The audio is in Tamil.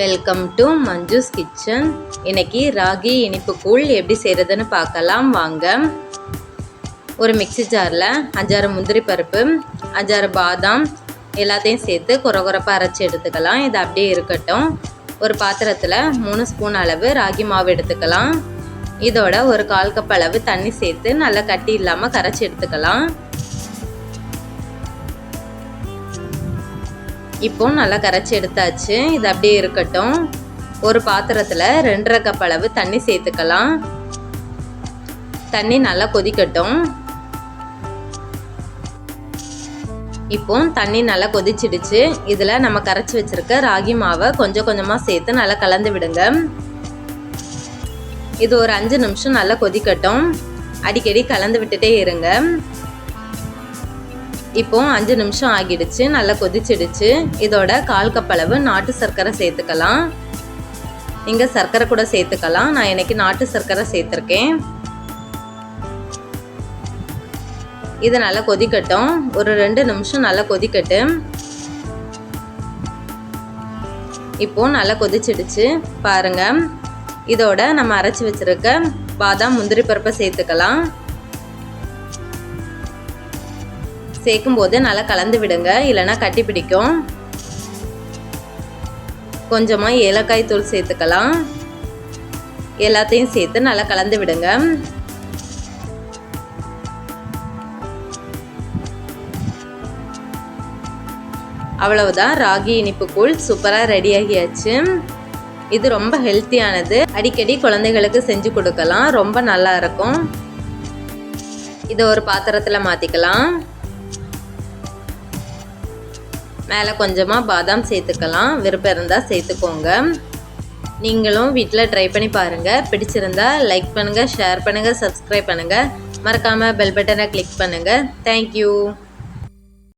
வெல்கம் டு மஞ்சுஸ் கிச்சன் இன்னைக்கு ராகி இனிப்பு கூழ் எப்படி செய்கிறதுன்னு பார்க்கலாம். வாங்க. ஒரு மிக்சி ஜாரில் அஞ்சாறு முந்திரி பருப்பு அஞ்சாறு பாதாம் எல்லாத்தையும் சேர்த்து குறை குறைப்பாக அரைச்சி எடுத்துக்கலாம். இது அப்படியே இருக்கட்டும். ஒரு பாத்திரத்தில் மூணு ஸ்பூன் அளவு ராகி மாவு எடுத்துக்கலாம். இதோட ஒரு கால் கப் அளவு தண்ணி சேர்த்து நல்லா கட்டி இல்லாமல் கரைச்சி எடுத்துக்கலாம். இப்போ நல்லா கரைச்சி எடுத்தாச்சு. இது அப்படியே இருக்கட்டும். ஒரு பாத்திரத்தில் ரெண்டரை கப் அளவு தண்ணி சேர்த்துக்கலாம். தண்ணி நல்லா கொதிக்கட்டும். இப்போ தண்ணி நல்லா கொதிச்சிடுச்சு. இதில் நம்ம கரைச்சி வச்சுருக்க ராகி மாவை கொஞ்சம் கொஞ்சமாக சேர்த்து நல்லா கலந்து விடுங்க. இது ஒரு அஞ்சு நிமிஷம் நல்லா கொதிக்கட்டும். அடிக்கடி கலந்து விட்டுட்டே இருங்க. இப்போ அஞ்சு நிமிஷம் ஆகிடுச்சு நல்லா கொதிச்சிடுச்சு. இதோட கால் கப் அளவு நாட்டு சர்க்கரை சேர்த்துக்கலாம். இங்கே சர்க்கரை கூட சேர்த்துக்கலாம். நான் இன்னைக்கு நாட்டு சர்க்கரை சேர்த்துருக்கேன். இது நல்லா கொதிக்கட்டும். ஒரு ரெண்டு நிமிஷம் நல்லா கொதிக்கட்டு. இப்போ நல்லா கொதிச்சிடுச்சு பாருங்க. இதோட நம்ம அரைச்சி வச்சிருக்க பாதாம் முந்திரி பருப்பை சேர்த்துக்கலாம். சேர்க்கும் போது நல்லா கலந்து விடுங்க இல்லைன்னா கட்டி பிடிக்கும். கொஞ்சமாக ஏலக்காய் தூள் சேர்த்துக்கலாம். எல்லாத்தையும் சேர்த்து நல்லா கலந்து விடுங்க. அவ்வளவுதான் ராகி இனிப்பு கூழ் சூப்பராக ரெடி ஆகியாச்சு. இது ரொம்ப ஹெல்த்தியானது அடிக்கடி குழந்தைகளுக்கு செஞ்சு கொடுக்கலாம் ரொம்ப நல்லா இருக்கும். இதை ஒரு பாத்திரத்தில் மாற்றிக்கலாம் மேலே கொஞ்சமாக பாதாம் சேர்த்துக்கலாம். விருப்பம் இருந்தால் சேர்த்துக்கோங்க. நீங்களும் வீட்டில் ட்ரை பண்ணி பாருங்கள் பிடிச்சிருந்தா லைக் பண்ணுங்கள் ஷேர் பண்ணுங்கள் சப்ஸ்கிரைப் பண்ணுங்கள் மறக்காமல் பெல் பட்டனை கிளிக் பண்ணுங்கள் தேங்க்யூ